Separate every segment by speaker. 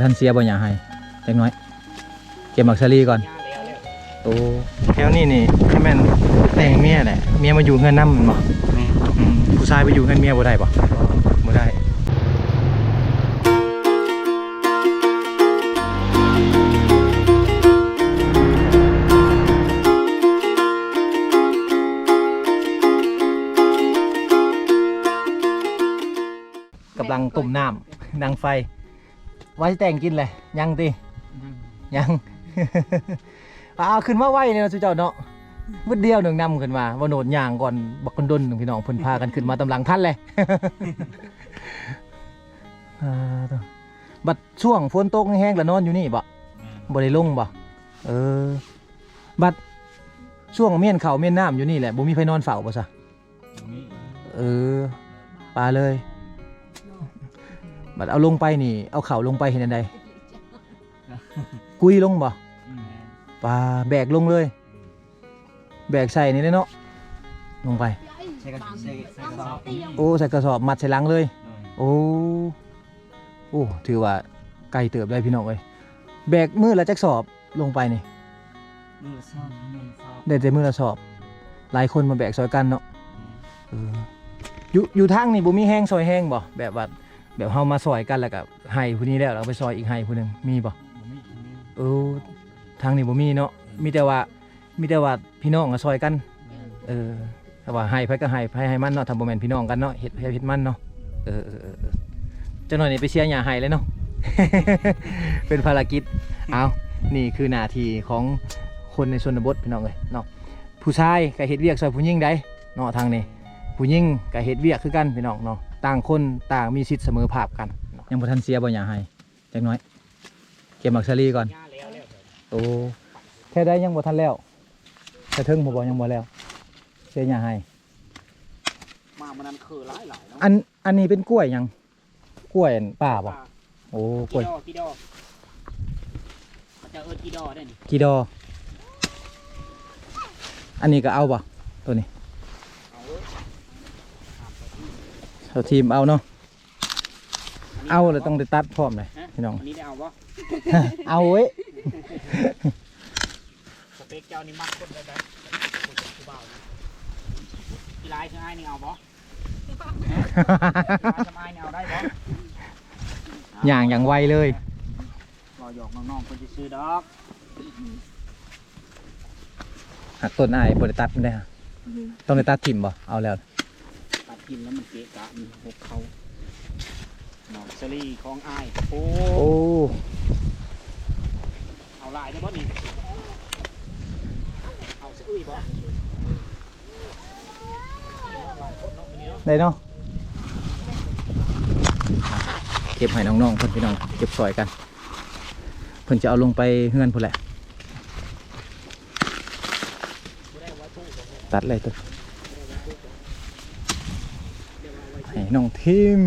Speaker 1: ยังบ่ทันเสียบ่หยาให้จักน้อย เก็บหมักซาลีก่อน
Speaker 2: ย่าแล้วแล้ว
Speaker 1: โอ้แถวนี้นี่ให้แม่นแต่งเมียแหละเมียมาอยู่เฮือนนำบ่
Speaker 2: แม่
Speaker 1: ผู้ชายไปอยู่เฮือนเมียบ่ได้บ่บ่ได้กำลังต้มน้ำนางไฟ ไว้แต่งกินเลยยังติยังอ่าขึ้นมาไวเนี่ยนะสุเจ้าเนาะมืดเดียวหนึ่งนำขึ้นมาว่าโหนดย่างก่อนบักคนดนหนึ่งพี่น้องเพิ่นพากันขึ้นมาตำหลังท่านเลยอ่าต่อบัดช่วงฝนตกแห้งๆแล้วนอนอยู่นี่บ่บ่ได้ลงบ่เออ บัดช่วงเมียนเขาวเมียนน้ำอยู่นี่แหละบ่มีไฟนอนเฝ้าบ่ซะเออปลาเลย บัดเอาลงไปนี่ เอาเข่าลงไปเห็นอันใดกุยลงบ่ปลาแบกลงเลย แบกใส่นี่เลยเนาะลงไป
Speaker 2: ใช่กันใช่ใช่กันสอบ
Speaker 1: โอ้ใส่กระสอบมัดใส่หลังเลย โอ้โอ้ถือว่าไกลเติบได้พี่น้องเอ้ยแบกมือละจักสอบลงไปนี่
Speaker 2: มือสอบมือสอบ
Speaker 1: ได้แต่มือละสอบ หลายคนมาแบกซอยกันเนาะเอออยู่อยู่ทางนี่บ่มีแห้งซอยแห้งบ่แบบว่า แบบเฮามาซอยกันแล้วก็ให้ผู้นี้แล้วเราไปซอยอีกให้ผู้หนึงมีบ่เออทางนี้บ่มีเนาะมีแต่ว่ามีแต่ว่าพี่น้องก็ซอยกัน เออแต่ว่าให้ไผก็ให้ไผให้มันเนาะทำบ่แม่นพี่น้องกันเนาะเฮ็ดให้เฮ็ดมันเนาะเออเออเออเออจังหน่อยนี่ไปเชียร์หญ้าให้เลยเนาะ เป็นภารกิจเอานี่คือหน้าที่ของคนในชนบทพี่น้องเอ้ยเนาะผู้ชายก็เฮ็ดเวียกซอยผู้หญิงได้เนาะทางนี้ผู้หญิงก็เฮ็ดเวียกคือกันพี่น้องเนาะ ต่างคนต่างมีสิทธิ์เสมอภาคกันเนาะยังบ่ทันเสียบ่หญ้าให้จักหน่อย เก็บหมักซาลีก่อน
Speaker 2: ย่าแล้วแล้ว
Speaker 1: โอ้แค่ได้ยังบ่ทันแล้วแต่ถึงผมบอกยังบ่แล้ว เสียหญ้าให้
Speaker 2: มามันนั้นคือหลายหลายเนาะ
Speaker 1: อันอันนี้เป็นกล้วยหยัง กล้วยอันป่าบ่โอ้กล้วย
Speaker 2: กี่ดอกกี่ดอกเขาจะเอิ้นกี่ดอกได้นี่
Speaker 1: กีดออันนี้ก็เอาบ่ตัวนี้
Speaker 2: เอาเว้ย
Speaker 1: เอาทีมเอาเนาะ
Speaker 2: นนี้
Speaker 1: เอาเลยต้องได้ตัดพร้อมเลย
Speaker 2: ฮะ
Speaker 1: พี่น้อง
Speaker 2: อันนี้ได้เอาปะ
Speaker 1: เอาเว้ย
Speaker 2: สเปกเจ้านี่มักคนได้ไหมคนจะผู้บ่าวนี่กีฬาเชื่อไอ้นี่เอาปะกีฬาสมัยนี่เอาได้ปะ
Speaker 1: อย่างอย่างไวเลย
Speaker 2: รอหยอกน้องๆคนจะซื้อดอก
Speaker 1: หักต้นอ้ายบ่ได้ตัดมันได้ฮะต้องได้ตัดทิมบ่เอาแล้ว
Speaker 2: ตัด กินแล้วมันเกะกะมีหกเขาหนองสลีของอ้ายโอ้
Speaker 1: โอ้
Speaker 2: เอาลายได้ปะนี่เอาสะอุ้ยปะ
Speaker 1: ได้เนาะเก็บให้น้องๆเพิ่นพี่น้องเก็บซอยกัน เพิ่นจะเอาลงไปเฮือนพุ่นแหละ ตัดเลยตัว ให้น้องทิม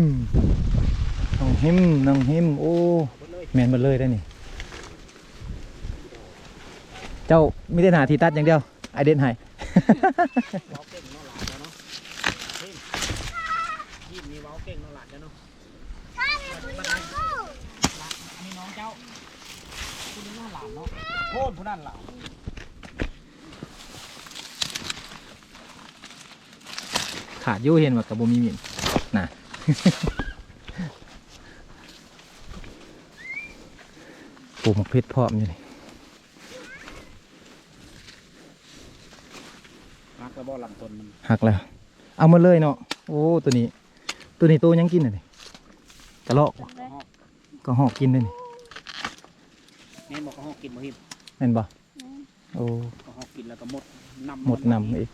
Speaker 1: น้องหิมน้องหิมโอ้แมนหมดเลยได้นี่ เจ้าไม่ได้หาทีตัดอย่างเดียวไอเดนให้
Speaker 2: เว้าเก่งเนหานเจ้าเนาะเฮ้ยยิ้มมีเว้าเก่งเนาะหลานเจ้าเนาะอันนี้น้องเจ้าคุณนี่น้องหลานเนาะโคตรผู้นั่นหลา
Speaker 1: ขาดยูเห็นว่ากับบ่มีมีน น่ะปลูกหมกเพชรพร้อมอยู่นี่
Speaker 2: รักแล้วบ่ลำต้นมัน
Speaker 1: หักแล้ว เอามาเลยเนาะโอ้ตัวนี้ ตัวนี้ตัวยังกินเลยกระลอกบ่
Speaker 2: ก็หอก
Speaker 1: ก็หอกกินเลยนี่
Speaker 2: แม่นบอกก็หอกกินบ่หิม
Speaker 1: แม่นบ่โอ้
Speaker 2: ก็หอกกินแล้วก็หมดนำ
Speaker 1: หมดนำอีก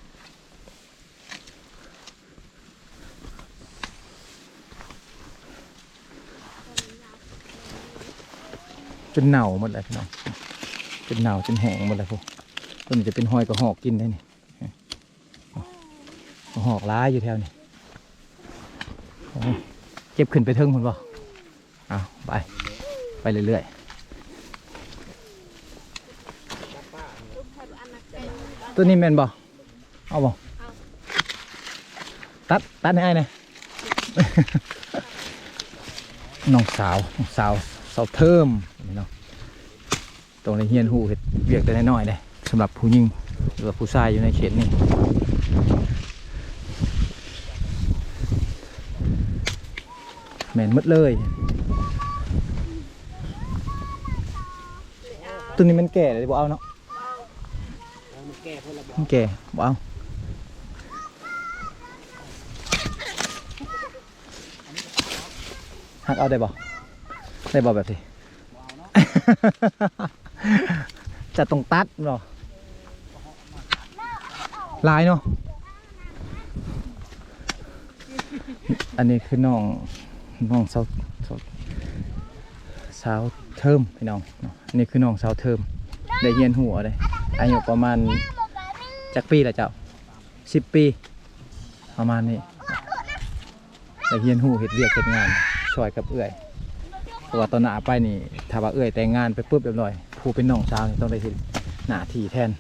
Speaker 1: จนเน่าหมดเลยพี่น้องจนเน่าจนแห้งหมดเลยพวกตัวนี้จะเป็นหอยกระหอกกินได้นี่กระหอกร้ายอยู่แถวนี้เก็บขึ้นไปเทิงคนบ่เอาไปไปเรื่อยๆตัวนี้แมนบ่เอาบ่ตัดตัดให้ไอ้หน่ยน้องสาวน้องสาวสาวเทิม ตรงในเฮียนหูเห็ดเวียกแต่น้อยๆเลยสำหรับผู้หญิงหรือผู้ชายอยู่ในเขตนี่แม่นมดเลย ตัวนี้มันแก่เลยบ่เอาเนาะ
Speaker 2: แล้วมันแก้คนละบอก
Speaker 1: มันแก่บ่เอาหักเอาได้บ่ได้บ่แบบนี้
Speaker 2: เอาเนาะ
Speaker 1: จะตรงตัดเนาะลายเนาะอันนี้คือน้องน้องสาวสาวสาเทิมพี่น้องอันนี้คือน้องสาวเทิมได้เรียนหัวเลยอายุประมาณจักปีละเจ้าสิบปี ประมาณนี้ได้เรียนหูเห็ดเวียกเห็ดงานช่วยกับเอื้อยเพราะว่าตอนหน้าไปนี่ถ้าว่าเอื้อยแต่งงานไปปุ๊บเรียบร้อย ผู้เป็นน้องสาวนี่ต้องได้เห็นหน้าที่แทน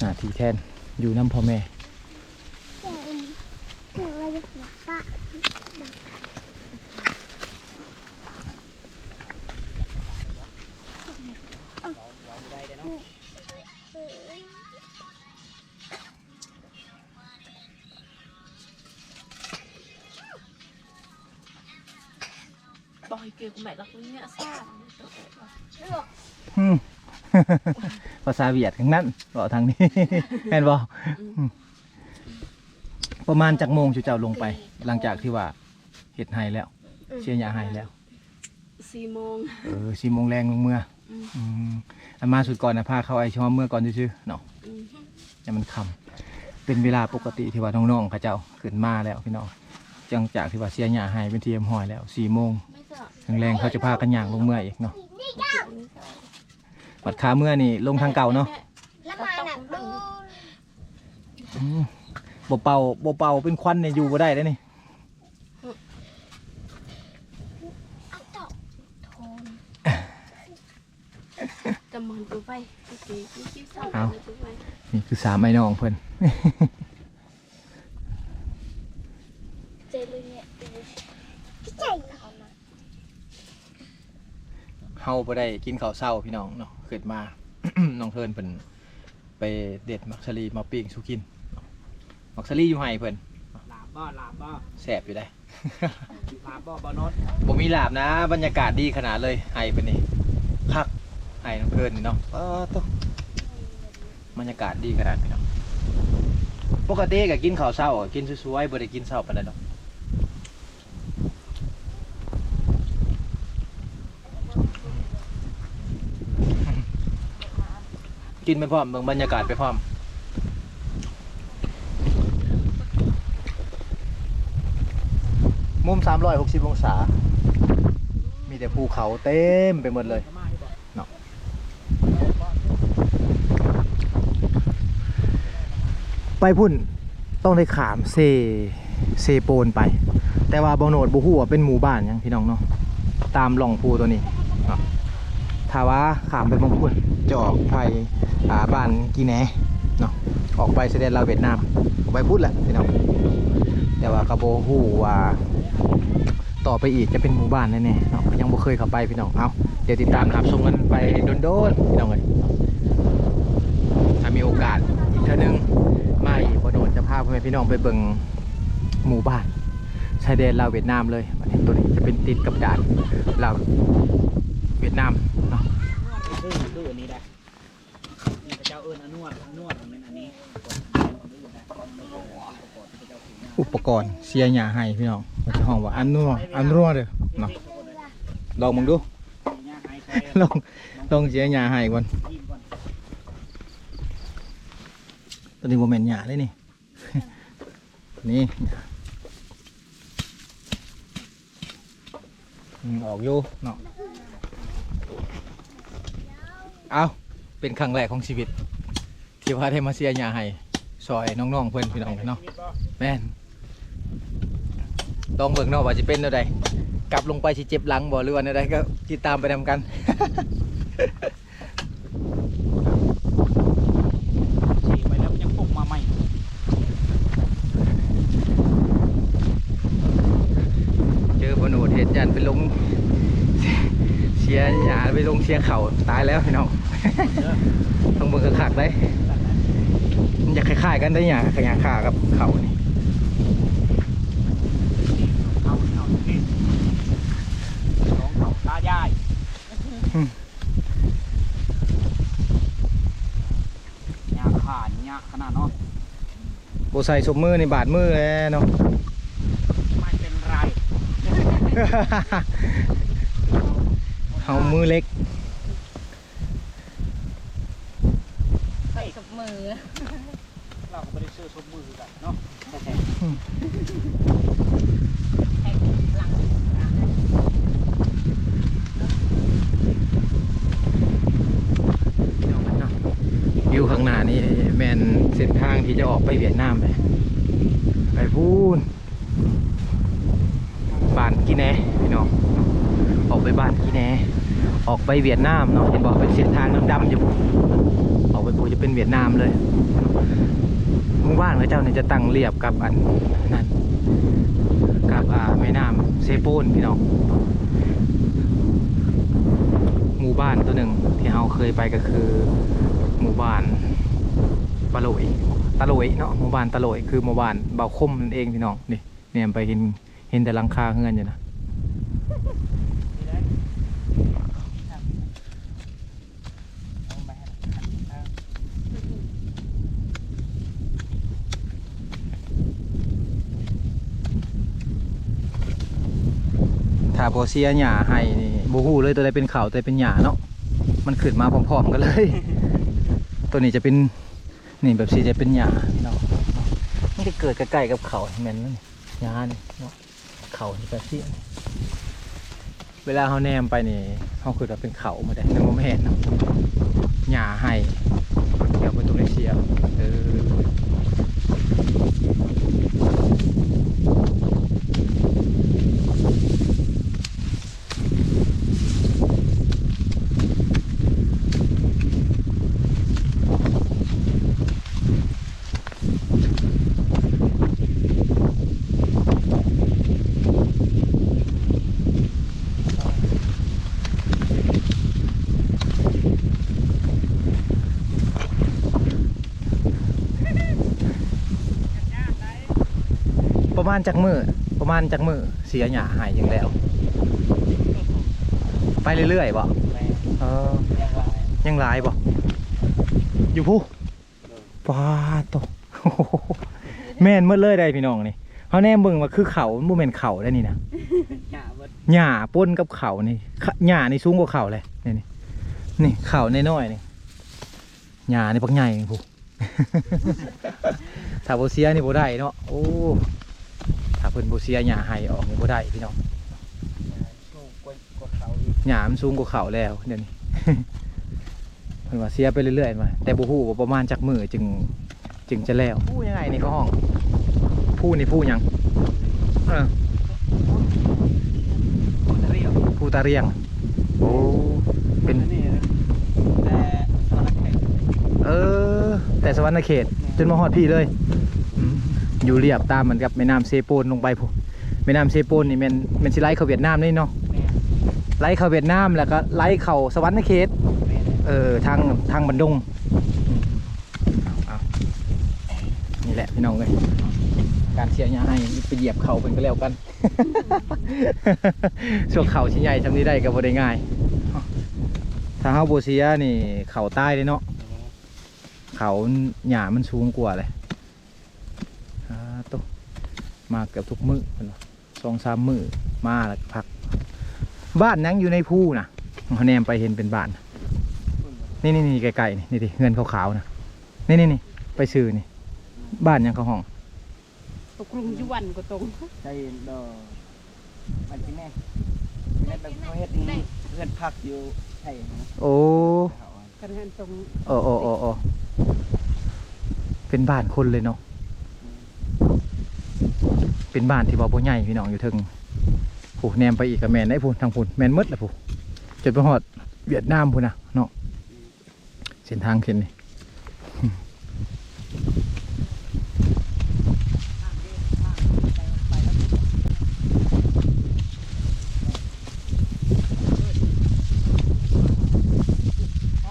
Speaker 1: หน้าที่แทนอยู่น้ำพ่อแม่
Speaker 3: บอกให้เกี่ยวกับแม่รักเนี้ยซ่า
Speaker 1: อืมภาษาเวียดทั้งนั้นบอกทางนี้แม่นบอประมาณจากโมงชูเจ้าลงไป หลังจากที่ว่าเห็ดไห้แล้ว เชียร์ยาไห้แล้ว
Speaker 3: สี่โมง
Speaker 1: เออสี่โมงแรงลงเมื่ออันมาสุดก่อนนะพาเข้าไอช่อมเมื่อก่อนซื่อๆเนาะ
Speaker 3: อืม
Speaker 1: อย่มันคำเป็นเวลาปกติที่ว่าน้องๆเขาเจ้าขึ้นมาแล้วพี่น้องจังจากที่ว่าเชียร์ยาไห้เป็นทีมหอยแล้วสี่โมง แรงๆเขาจะพากันย่างลงเมื่ออีกเนาะบัดขาเมื่อนี่ลงทางเก่าเนาะ
Speaker 3: แล้วมาหนักดู
Speaker 1: อืมบ่เป่าบ่เป่าเป็นควันเนี่ยอยู่บ่ได้แล้วนี่
Speaker 3: จะมันตัวไปโอเคไม่คิดซ่าตัวไป
Speaker 1: นี่คือสามไอ้น้องเพิ่น
Speaker 4: เจลุเนี่ยพี่ใจเขานะ
Speaker 1: เฮา บ่ได้กินข้าวเช้าพี่น้องเนาะเกิดมา น้องเทินเพิ่นไปเด็ดมักสลีมาปิ้งสุกินมักสลีอยู่ไห้เพิ่น
Speaker 2: ลาบบ่ลาบบ่
Speaker 1: แซ่บอยู่ได้
Speaker 2: ลาบบ่บ่นด
Speaker 1: บ่มีลาบนะ บรรยากาศดีขนาดเลยไห้เพิ่นนี่คักไห้น้องเทินนี่เนาะเออตบรรยากาศดีขนาดพี่น้องปกติก็กินข้าวเช้ากินสวยๆบ่ได้กินเช้าปานใดดอก กินไปพร้อมเบิ่งบรรยากาศไปพร้อมมุม 360 องศา มีแต่ภูเขาเต็มไปหมดเลยเนาะไปพุ่นต้องได้ขามเซเซโปนไป แต่ว่าบองโหนดบูฮู้ว่าเป็นหมู่บ้านยังพี่น้องเนาะตามหล่องภูตัวนี้เนาะถ้าว่าขามไปบางพุ่น จะออกไปอ่าบ้านกีแหนเนาะออกไปเสด็จลาวเวียดนามออกไปพุ่นแหละพี่น้องแต่ว่ากระโบฮู้ว่าต่อไปอีกจะเป็นหมู่บ้านแน่ๆเนาะยังบ่เคยเข้าไปพี่น้องเอาเดี๋ยวติดตามรับชมกันไปโดนๆพี่น้องเลยถ้ามีโอกาสอีกเท่านึงมาอีกบ่โดนจะพาพ่อแม่พี่น้องไปเบิ่งหมู่บ้านชายแดนลาวเวียดนามเลยตัวนี้จะเป็นติดกับด่านลาวเวียดนามเนาะ
Speaker 2: ดื้อดื้ออันนี้ได้นี่พระเจ้าเอิ้นอนวดอนวดมันเป็นอันนี้
Speaker 1: อุปกรณ์เสียหญ้าให้พี่น้องมันจะห้องว่าอันนัวอันรัวเด้อเนาะลองมึงดู
Speaker 2: ย่าหายใจ
Speaker 1: ลองลองเสียหญ้าให้ก่อน
Speaker 2: ยิ้มก่อน
Speaker 1: ตัวนี้โมเมนหยาเลยนี่นี่อืมออกอยู่เนาะ เอาเป็นครั้งแรกของชีวิต ที่ว่าได้มาเสียหยาให้ซอยน้องๆเพื่อนพี่น้องเนาะแม่นลองเบิ่งเนาะว่าจะเป็นอะไรกลับลงไปสิเจ็บหลังบ่หรือว่าอะไรก็ติดตามไปนำกัน
Speaker 2: ฉีกไปแล้วมันยังปลุกมาใหม่
Speaker 1: เจอบนโอดเห็ดยันไปลงเสียหยาไปลงเสียเข่าตายแล้วพี่น้อง ต้องเบิ่งคักๆได้มันอยา กันได้หยาขยาขากับเขานี่
Speaker 2: เอาเอาที่สองเขาตายายยาขาดยาขนาดเนาะ
Speaker 1: โบใส่สมมือในบาดมือแล้วเนาะ
Speaker 2: ไม่เป็นไร
Speaker 1: เฮามือเล็ก
Speaker 3: ใส่กับมือ
Speaker 2: เราก็ไม่ได้ซื้อสมมือกันเนาะ
Speaker 3: แทงหลัง
Speaker 1: อยู่ข้างหน้านี่แมนเส้นทางที่จะ ออกไปเวียดนามไปไปพูนบ้านกีแหนพี่น้องออกไปบ้านกีแหนออกไปเวียดนามเนาะเห็นบอกเป็นเส้นทางดำๆอยู่ออกไปพูจะเป็นเวียดนามเลยหมู่บ้านของเจ้าเนี่ยจะตั้งเรียบกับอันนั้นกับอ่าแม่น้ำเซโปนพี่น้องหมู่บ้านตัวหนึ่งที่เราเคยไปก็คือ หมู่บ้านปะโลย ตะโลยเนาะหมู่บ้านตะโลยคือหมู่บ้านเบาคมนั่นเองพี่น้องนี่เนี่ยไปเห็นเห็นแต่หลังคาเฮือนอยู่นะถ้าโบเซียหญ้าให้นี่บูฮูเลยตัวใดเป็นเขาตัวใดเป็นหญ้าเนาะมันขึ้นมาพร้อมๆกันเลย ตัวนี้จะเป็น นี่แบบสีจะเป็นหญ้าเนาะมันจะเกิดใกล้ๆกับเขาแม่นแล้วนี่หญ้านี่เนาะเขานี่แบบสียนี่เวลาเขาแนมไปนี่เขาคือเราเป็นเขามาได้นึกว่าไม่เห็นเนาะหญ้าให้เดี๋ยวเป็นตัวเลเซียเออ ณจากมือประมาณจากมือเสียหญ้าให้อย่างแล้ว ไปเรื่อยๆบ่
Speaker 2: แม่
Speaker 1: เออ
Speaker 2: ยังไร
Speaker 1: ยังหลายบ่อยู่ผู้ปาดโตแม่นเมื่อเลยได้พี่น้องนี่เขาแน่เบิ่งว่าคือเขาบ่แม่นเขาได้นี่นะ
Speaker 2: ยาเบิด
Speaker 1: หญ้าปนกับเขานี่ขะหญ้านี่สูงกว่าเขาเลยนี่นี่นี่เขาน้อยๆนี่หญ้านี่ปักใหญ่นี่ผู้ถ้าบ่เสียนี่บ่ได้เนาะโอ้ถ้า เพิ่นบ่เสียหญ้าให้ออกนี่บ่ได้พี่น้อง
Speaker 2: สู้กดกดเขาอีก
Speaker 1: หญ้ามันสูงกว่าเขาแล้วเดี๋ยวนี้ เพิ่นว่าเสียไปเรื่อยๆมาแต่บ่ฮู้ว่าประมาณจักมือจึงจึงจะแล้วผู้ยังไงนี่ก็ห้องผู้นี่ผู้หยังเออ
Speaker 2: เรียก
Speaker 1: ผู้ตาเรียงโอ้เป็น
Speaker 2: นี่นะแต่สารแข่ง
Speaker 1: เออ แต่สวรรณเขตจนมาฮอดพี่เลย อืมอยู่เรียบตามเหมือนกับแม่น้ำเซโปนลงไปพูแม่น้ำเซโปนนี่แมันแมันสิไล่เข้าเวียดนามนี่เนาะ
Speaker 2: แม่
Speaker 1: ไล่เข้าเวียดนามแล้วก็ไล่เข้าสวรรณเขต
Speaker 2: แม่
Speaker 1: เออทางทางบันดงเอาๆนี่แหละพี่น้องเลยการเสียหญ้าให้ไปเหยียบเขาเป็นก็แล้วกันส่วนเขาชิ้นใหญ่ทำนี้ได้ก็บ่ได้ง่ายถ้าเฮาโบเซียนี่เขาใต้เลยเนาะเขาหญ้ามันสูงกว่าเลยอ่าตก มาเกือบทุกมือเพิ่นว่าสองสามมือมาแล้วก็พัก บ้านยังอยู่ในภูนะเขาแนมไปเห็นเป็นบ้าน นี่นี่นี่ไกลๆนี่นี่ดิเงินขาวๆนะนี่นี่นี่ไปซื้อนี่ บ้านยังเขาห้อง
Speaker 3: ตกลุมยวนก็ตรง
Speaker 2: ใช่ดอมันที่แม่แม่แบบเขาเฮ็ดนี่เพื่อนพักอยู่ใช่ไหม
Speaker 1: โอ้
Speaker 2: เขาอะ
Speaker 3: กันหันตรง
Speaker 1: โอ้โอ้โอ้โอ้เป็นบ้านคนเลยเนาะ เป็นบ้านที่บ่าวใหญ่พี่น้องอยู่ถึงผู้แนมไปอีกกับแมนได้พูนทางพูนแมนมืดละผู้จนไปหอดเวียดนามผู้นะเนาะเส้นทางเส้นนี้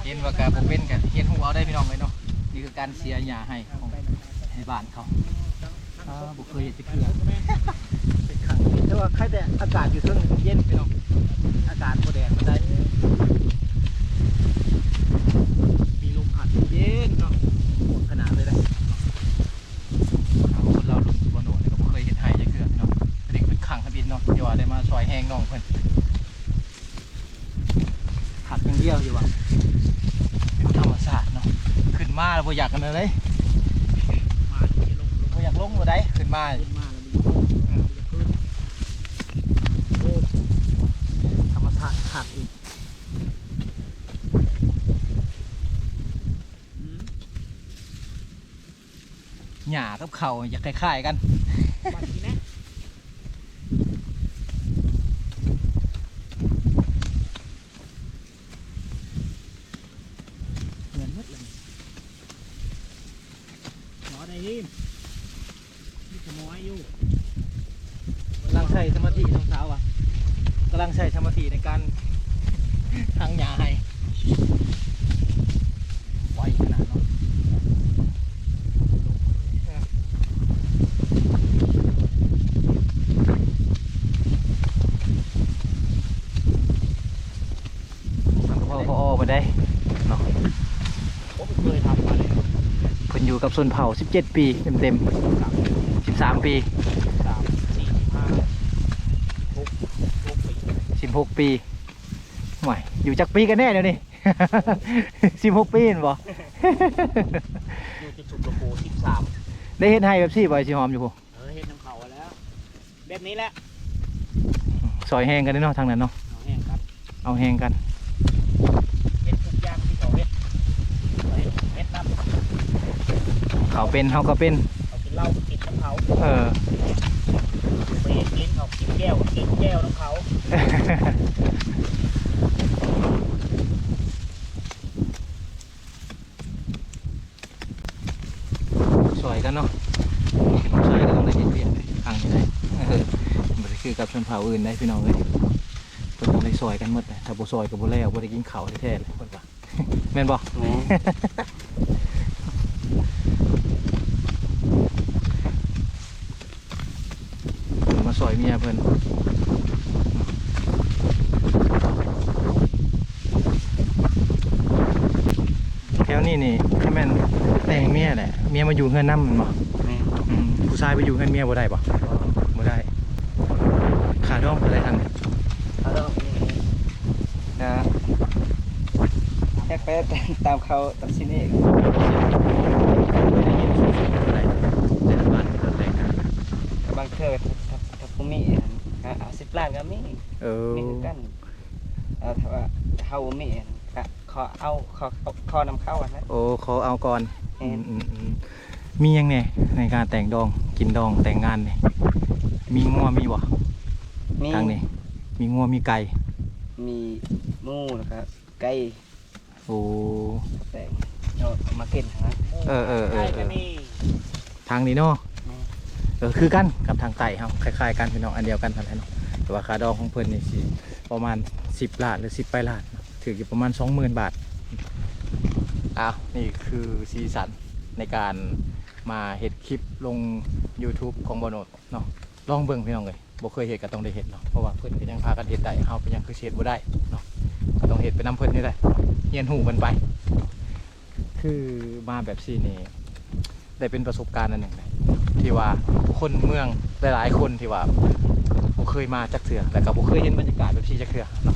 Speaker 2: เห็นว่ากาผมเป็นกัน
Speaker 1: เห็นหูเอได้พี่น้องเลยเนาะนี่คือการเสียยาให้ของให้บ้านเขาบุเคยเห็นจะเกลือ ใครแต่อากาศอยู่เทิงเย็นพี่น้องอากาศโบแดดมาได้ มีลมพัดเย็นเนาะโหดขนาดเลยนะเอาคนเราลงสุวรรณโนเนี่ยก็บ่เคยเห็นไห้จะเกลือพี่น้องเด็กเป็นขังขบินเนาะที่ว่าได้มาซอยแห้งน้องเพิ่นขัดอย่างเดียวอยู่ว่ะอยู่ธรรมศาสตร์เนาะขึ้นมาแล้วบ่อยากกันเลย
Speaker 2: มาที่ลงลง
Speaker 1: บ่อยากลงบ่ได้ขึ้นมา
Speaker 2: ขึ้นมาแล้วมันจะขึ้นโอ้
Speaker 1: ธรรมศาสตร์ขาดอีก
Speaker 2: อืม
Speaker 1: หญ้า กับเขาอยากคล้ายๆกัน
Speaker 2: บัดนี้นะเหมือนหมดเลยหมอได้ยินนี่ขโมยอยู่
Speaker 1: กำลังใช้สมาธิทั้งเช้าอะกำลังใช้สมาธิในการทางหญ้าให้ไวขนาดเนาะทางกระเพาะพอมาได้เนาะ
Speaker 2: ผมเคยทำมาเลย
Speaker 1: เพิ่นอยู่ กับชนเผ่า17 ปีเต็มๆ13 ปี
Speaker 2: สามสี่ห้าหกหกปี
Speaker 1: 16 ปีห่วยอยู่จักปีกันแน่เดี๋ยวนี้ 16 ปีเห็นบ่
Speaker 2: อยู่ที่สุดโลโกสิบสาม
Speaker 1: ได้เฮ็ดให้แบบซี่บ่สิหอมอยู่พุ่น
Speaker 2: เออเห็นน้ำเขาแล้ว แบบนี้แหละ
Speaker 1: ซอยแห้งกันเด้อเนาะทางนั้นเนาะ
Speaker 2: เอาแห้งครับ
Speaker 1: เอาแห้งกัน
Speaker 2: เห็ดทุกอย่างที่เขาเห็ดเขาเห็ดเห็ดน้ำ
Speaker 1: เขาเป็นเฮาก็เป็น
Speaker 2: เขากินเหล้าก็กินน้ำเขา
Speaker 1: เออ
Speaker 2: ไปกินเขากินแก้วก็กินแก้วน้ำเขา
Speaker 1: ซอยกันเนาะซอยก็ต้องได้เฮ็ดเวียกทางนี้ได้เออบ่ได้คือกับชนเผ่าอื่นได้พี่น้องเอ้ยเพิ่นต้องได้ซอยกันหมดเลยถ้าบ่ซอยก็บ่แล้วบ่ได้กินข้าวแท้ๆเลยเพิ่นว่าแม่นบ่ เพิ่นมาซอย เมียเพิ่นแถวนี้นี่ให้แม่นแต่งเมียแหละเมียมาอยู่เฮือนนำแม่นบ่อืมผู้ชายไปอยู่เฮือนเมียบ่ได้บ่บ่ได้ขาดองไปได้ทางนี้
Speaker 5: เขาต้องนะแค่ไปตามเขาตัดสินเอง
Speaker 1: ไม่ได้ยินบ่ได้แต่ละบ้านก็แต่งกัน
Speaker 5: บางเทื่อถ้าถ้าผู้มีอะเอาสิบล้านก็มี
Speaker 1: เออ
Speaker 5: มีคือกันเอาถ้าว่าเฮาบ่มีก็ขอเอาขอขอนำเข้าอะนะ
Speaker 1: โอ้ขอเอาก่อน
Speaker 5: แม่น
Speaker 1: อืมอืมมียังไงในการแต่งดองกินดองแต่งงานนี่มีงัวมีบ่
Speaker 5: มี
Speaker 1: ทางนี้มีงัวมีไก่
Speaker 5: มีหมูแล้วก็ไก่
Speaker 1: โอ้
Speaker 5: แต่งเอาเอามากินนะ
Speaker 1: เออเออเออ
Speaker 2: ใช่
Speaker 1: เอ
Speaker 2: ก็
Speaker 1: อ
Speaker 2: นี่
Speaker 1: ทางนี้เนาะ
Speaker 5: อืม
Speaker 1: เออคือกันกับทางไต่ครับคล้ายๆกันพี่น้องอันเดียวกันเท่านั้นเนาะ แต่ว่าค่าดองของเพิ่นนี่สิประมาณ 10ล้านหรือ 10ไปล้านเนาะถืออยู่ประมาณ 20,000 บาทอ้าวนี่คือสีสันในการมาเฮ็ดคลิปลง YouTube ของบโนดเนาะลองเบิ่งพี่น้องเลยบ่เคยเฮ็ดก็ต้องได้เฮ็ดเนาะเพราะว่าเพิ่นก็ยังพากันเฮ็ดได้เฮาก็ยังคือเฮ็ดบ่ได้เนาะก็ต้องเฮ็ดไปนํเพิ่นนี่แหละเรียนรู้กันไป คือมาแบบซี่นี่ได้เป็นประสบการณ์อันหนึ่งเลยที่ว่าคนเมืองหลายๆคนที่ว่า เคยมาจักเถื่อแต่ก็บ่เคยเห็นบรรยากาศแบบนี้จักเถื่อเนาะ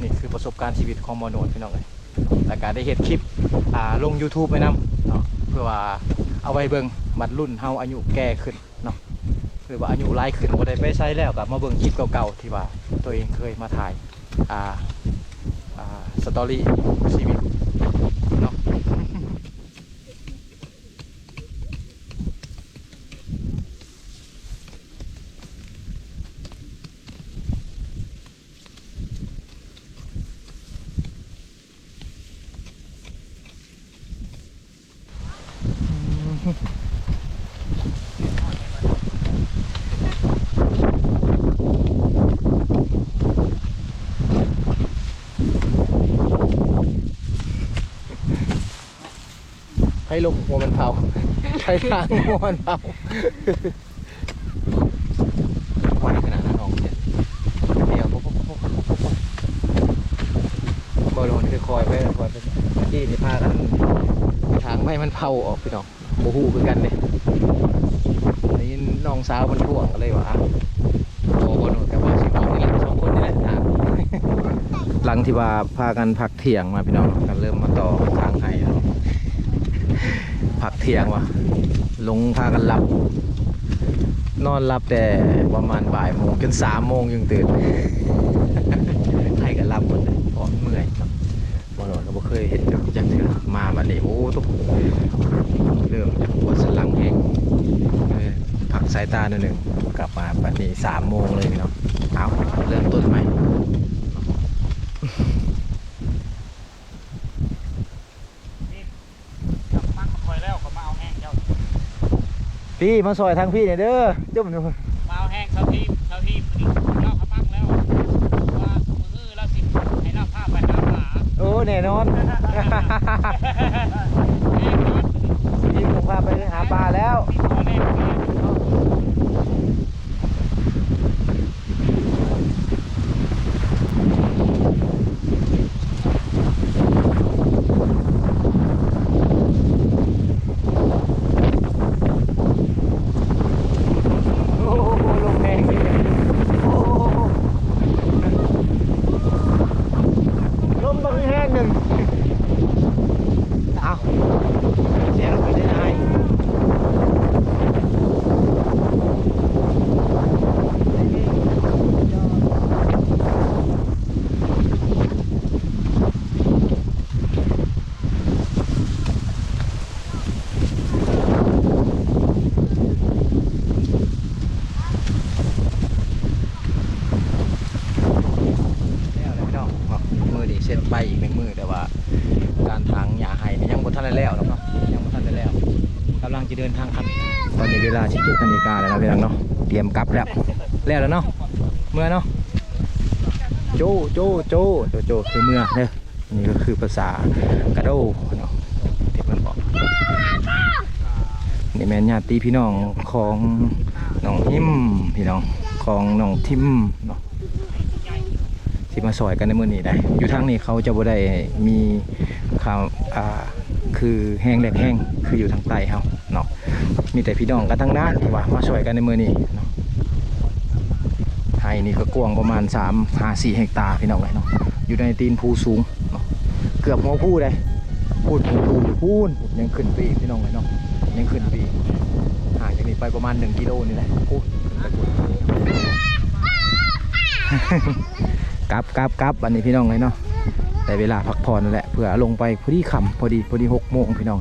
Speaker 1: นี่คือประสบการณ์ชีวิตของหมอโนดพี่น้องเลยแล้วก็ได้เห็นคลิปอ่าลง YouTube ไปนํเนาะเพื่อว่าเอาไว้เบิ่งบัดรุ่นเฮาอายุแก่ขึ้นเนาะหรือว่าอายุหลายขึ้นบ่ได้ไปใช้แล้วก็มาเบิ่งคลิปเก่าๆที่ว่าตัวเองเคยมาถ่ายอ่าอ่าสตอรี่ชีวิต ให้ลงหัวมันเผา ใช้ทางหัวมันเผาวัขนาดนั้นน้องเดียวบอลลนคือคอยไปคอยไปที่ที่พากันทางไม่มันเผาออกไปนอง โมหูคือกันเลยนี่น้องสาวมันท่วงก็เลยว่าอะโอ้บอลกับว่าสิบนี่แหละสองคนนี่แหละทางหลังที่ว่าพากันพักเที่ยงมาพี่น้องกันเริ่มมาต่อทางไห้พักเที่ยงวะลงพากันหลับ นอนหลับแต่ประมาณบ่ายโมงจนสามโมงยังตื่นหลับหมดเลยเพราะเมื่อยเนาะบอลก็บ่ เคยเห็นดอกจักเถื่อมาบัดนี้โอ้ทุกเริ่มจะปวดสันหลังแห้งเออพักสายตาหน่อยหนึ่งกลับมาบัดนี้สามโมงเลยพี่น้องเอาเริ่มต้นใหม่
Speaker 2: จับปักคอยแล้วก็มาเอาแห้งเจ้า
Speaker 1: พี่มาซอยทางพี่เนี่ยเด้อจุ่มหนู
Speaker 2: มาเอาแห้งเท่าที่เท่าที่นี่เราขมังแล้วว่ามือเราสิให้เราผ้าไปหาหมา
Speaker 1: โอ้แน่นอน
Speaker 2: แห้งนอน
Speaker 1: พี่ผมพาไปหาปลาแล้ว
Speaker 2: มีตัวเลขเนี่ย
Speaker 1: โอ้โหลมแรงจริงโอ้โหลมบังแห้งหนึ่งเอาเสียงไปได้ไงแล้วเลยพี่น้องเนาะมือดีเสร็จไปอีกหนึ่งมือแต่ว่า การทางยาไห้เนี่ยยังบ่ทันได้แล้วหรอกเนาะยังบ่ทันได้แล้วกำลังจะเดินทางครับ ตอนนี้เวลา17นาฬิกาแล้วนะพี่น้องเนาะเตรียม กลับแล้วแล้วแล้วเนาะเมื่อเนาะโจโจโจโจโจคือเมื่อเด้ออันนี่ก็คือภาษากระโดเนาะที่เพิ่นบอกนี่แม่ญาติพี่น้องของน้องหิมพี่น้องของน้องทิมเนาะที่มาซอยกันในมือนี้ได้ อยู่ทางนี้เขาจะบ่ได้มีข่าวอ่าคือแห้งแหลกแห้งคืออยู่ทางใต้เฮาเนาะมีแต่พี่น้องกันทั้งนั้นที่ว่ามาช่วยกันในมือนี้เนาะ ไห้นี่ก็กว้างประมาณ3 5 4เฮกตาร์พี่น้องเลยเนาะอยู่ในตีนภูสูงเนาะเกือบหัวผู้เลยพูดภูภูพูนยังขึ้นปีพี่น้องเลยเนาะยังขึ้นปีห่างจากนี้ไปประมาณ 1 กิโลนี่แหละพูดขึ้นไปพูดกลับกลับกลับอันนี้พี่น้องเลยเนาะแต่เวลาพักผ่อนนั่นแหละเพื่อลงไปพอดีค่ำพอดีพอดีหกโมงพี่น้อง